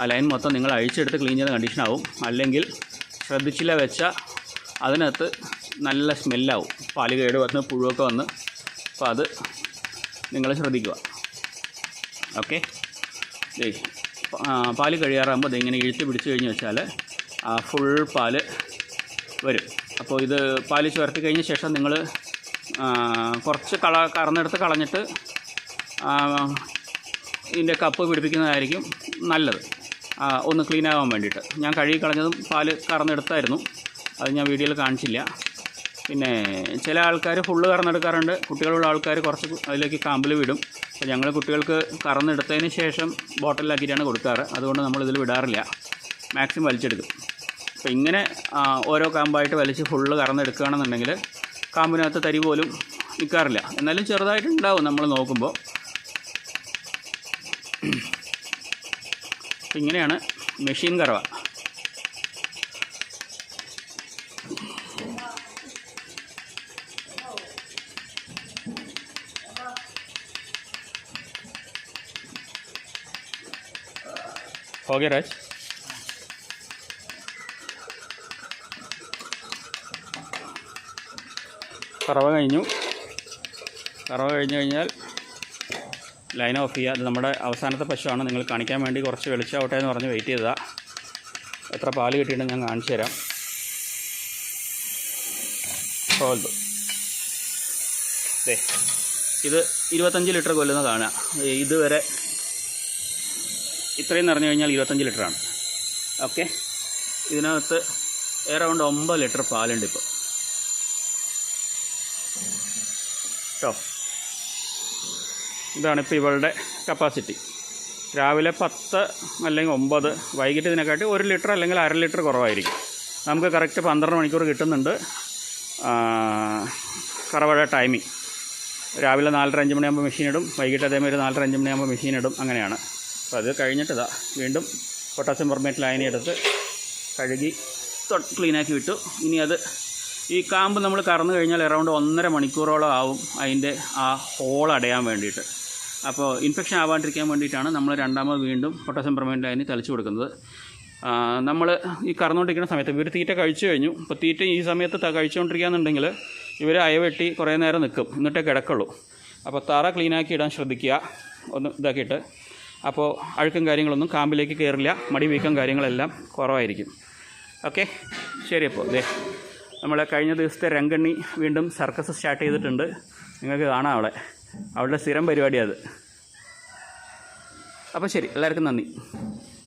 ആ ലൈൻ മൊത്തം നിങ്ങൾ അഴിച്ചെടുത്ത് ക്ലീൻ ചെയ്യുന്ന കണ്ടീഷനാവും. അല്ലെങ്കിൽ ശ്രദ്ധിച്ചില്ല വെച്ചാൽ അതിനകത്ത് നല്ല സ്മെല്ലാവും. പാൽ കേട് വന്ന് പുഴുവൊക്കെ വന്ന്. അപ്പോൾ അത് നിങ്ങൾ ശ്രദ്ധിക്കുക. ഓക്കെ? പാൽ കഴിയാറാകുമ്പോൾ ഇതിങ്ങനെ ഇഴുത്ത് പിടിച്ച് കഴിഞ്ഞ് വെച്ചാൽ ഫുൾ പാൽ വരും. അപ്പോൾ ഇത് പാൽ ചേർത്തി കഴിഞ്ഞ ശേഷം നിങ്ങൾ കുറച്ച് കള കറന്നെടുത്ത് കളഞ്ഞിട്ട് ഇതിന്റെ കപ്പ് പിടിപ്പിക്കുന്നതായിരിക്കും നല്ലത്. ഒന്ന് ക്ലീൻ ആവാൻ വേണ്ടിയിട്ട്. ഞാൻ കഴുകി കളഞ്ഞതും പാൽ കറന്നെടുത്തായിരുന്നു. അത് ഞാൻ വീഡിയോയിൽ കാണിച്ചില്ല. പിന്നെ ചില ആൾക്കാർ ഫുള്ള് കറന്നെടുക്കാറുണ്ട്. കുട്ടികളുള്ള ആൾക്കാർ കുറച്ച് അതിലേക്ക് കാമ്പിൽ വിടും. അപ്പോൾ ഞങ്ങൾ കുട്ടികൾക്ക് കറന്നെടുത്തതിന് ശേഷം ബോട്ടിലാക്കിയിട്ടാണ് കൊടുക്കാറ്. അതുകൊണ്ട് നമ്മൾ നമ്മളിതിൽ വിടാറില്ല. മാക്സിമം വലിച്ചെടുക്കും. അപ്പോൾ ഇങ്ങനെ ഓരോ കാമ്പായിട്ട് വലിച്ച് ഫുള്ള് കറന്നെടുക്കുകയാണെന്നുണ്ടെങ്കിൽ കാമ്പിനകത്ത് തരി പോലും നിൽക്കാറില്ല എന്നാലും ചെറുതായിട്ടുണ്ടാവും നമ്മൾ നോക്കുമ്പോൾ ഇങ്ങനെയാണ് മെഷീൻ കറവ. ഓക്കെ രാജ്. കറവ കഴിഞ്ഞു. കറവ കഴിഞ്ഞു കഴിഞ്ഞാൽ ലൈൻ ഓഫ് ചെയ്യുക അത് നമ്മുടെ അവസാനത്തെ പശുവാണ്. നിങ്ങൾ കാണിക്കാൻ വേണ്ടി കുറച്ച് വെളിച്ചാവട്ടെ എന്ന് പറഞ്ഞ് വെയിറ്റ് ചെയ്തതാണ് എത്ര പാൽ കിട്ടിയിട്ടുണ്ടെന്ന് ഞാൻ കാണിച്ചു തരാം. ഹോൾഡ് ദേ ഇത് ഇരുപത്തഞ്ച് ലിറ്റർ കൊല്ലുന്ന കാണുക ഇതുവരെ ഇത്രയും നിറഞ്ഞു കഴിഞ്ഞാൽ ഇരുപത്തഞ്ച് ലിറ്ററാണ് ഓക്കെ? ഇതിനകത്ത് എറൗണ്ട് ഒമ്പത് ലിറ്റർ പാലുണ്ട് ഇപ്പോൾ കേട്ടോ ഇതാണ് ഇപ്പോൾ ഇവളുടെ കപ്പാസിറ്റി രാവിലെ പത്ത് അല്ലെങ്കിൽ ഒമ്പത് വൈകിട്ട് ഇതിനെക്കാട്ടി ഒരു ലിറ്റർ അല്ലെങ്കിൽ അര ലിറ്റർ കുറവായിരിക്കും. നമുക്ക് കറക്റ്റ് പന്ത്രണ്ട് മണിക്കൂർ കിട്ടുന്നുണ്ട്. കറവഴ ടൈമിങ് രാവിലെ നാലര അഞ്ച് മണിയാകുമ്പോൾ മെഷീൻ ഇടും. വൈകിട്ട് അതേമാതിരി നാലര അഞ്ച് മണിയാകുമ്പോൾ മെഷീൻ ഇടും. അങ്ങനെയാണ്. അപ്പോൾ അത് കഴിഞ്ഞിട്ട് ഇതാ വീണ്ടും പൊട്ടാസ്യം പെർമേറ്റ് ലൈനി എടുത്ത് കഴുകി ക്ലീനാക്കി വിട്ടു. ഇനി അത് ഈ കാമ്പ് നമ്മൾ കറന്നു കഴിഞ്ഞാൽ അറൗണ്ട് ഒന്നര മണിക്കൂറോളം ആവും അതിന്റെ ആ ഹോൾ അടയാൻ വേണ്ടിയിട്ട്. അപ്പോൾ ഇൻഫെക്ഷൻ ആവാണ്ടിരിക്കാൻ വേണ്ടിയിട്ടാണ് നമ്മൾ രണ്ടാമത് വീണ്ടും പൊട്ടാസ്യം പെർമനന്റ് ലൈനി തളിച്ചു കൊടുക്കുന്നത്. നമ്മൾ ഈ കറന്നുകൊണ്ടിരിക്കുന്ന സമയത്ത് ഇവർ തീറ്റ കഴിച്ചു കഴിഞ്ഞു. അപ്പോൾ തീറ്റ ഈ സമയത്ത് കഴിച്ചുകൊണ്ടിരിക്കുകയെന്നുണ്ടെങ്കിൽ ഇവർ അയവെട്ടി കുറേ നേരം നിൽക്കും എന്നിട്ടേ കിടക്കുള്ളൂ. അപ്പോൾ തറ ക്ലീനാക്കി ഇടാൻ ശ്രദ്ധിക്കുക. ഒന്ന് ഇതാക്കിയിട്ട്. അപ്പോൾ അഴുക്കും കാര്യങ്ങളൊന്നും കാമ്പിലേക്ക് കയറില്ല മടി വീക്കം കാര്യങ്ങളെല്ലാം കുറവായിരിക്കും. ഓക്കെ? ശരി അപ്പോൾ ദേ നമ്മൾ കഴിഞ്ഞ ദിവസത്തെ രംഗണ്ണി വീണ്ടും സർക്കസ് സ്റ്റാർട്ട് ചെയ്തിട്ടുണ്ട്. നിങ്ങൾക്ക് കാണാം അവിടെ അവളുടെ സ്ഥിരം പരിപാടിയാണ് അത്. അപ്പോൾ ശരി എല്ലാവർക്കും നന്ദി.